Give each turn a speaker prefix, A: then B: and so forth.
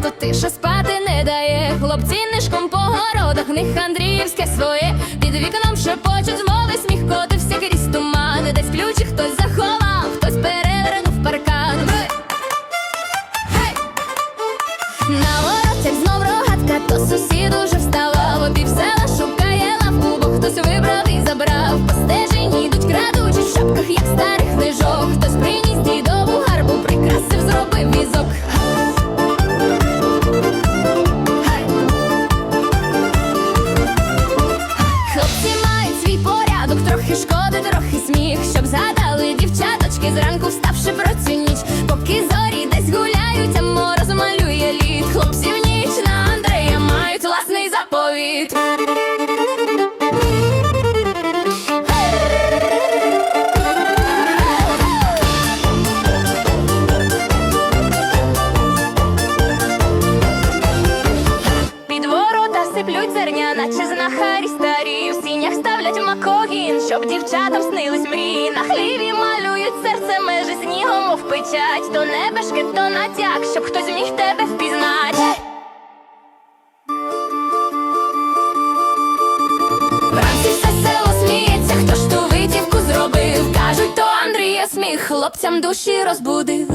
A: життя, то тиша спати не дає. Хлопці нишком по городах, них Андріївське своє. Під вікном шепочуть змови, сміх котився крізь тумани, Десь ключі хтось заховав, хтось перевернув паркан. Hey! Hey! На воротях знов рогатка, то сусід уже вставав. Обів дівчаточки зранку вставши про цю ніч, поки зорі десь гуляють, а мороз малює лід. Хлопців ніч на Андрея мають власний заповіт. Наче старі. В сінях ставлять макогін, щоб дівчатам снились мрії. На хліві малюють серце межі снігом, мов печать. То небешки, то натяк, щоб хтось міг тебе впізнать. Вранці все село сміється, хто ж ту витівку зробив. Кажуть, то Андрія сміх хлопцям душі розбудив.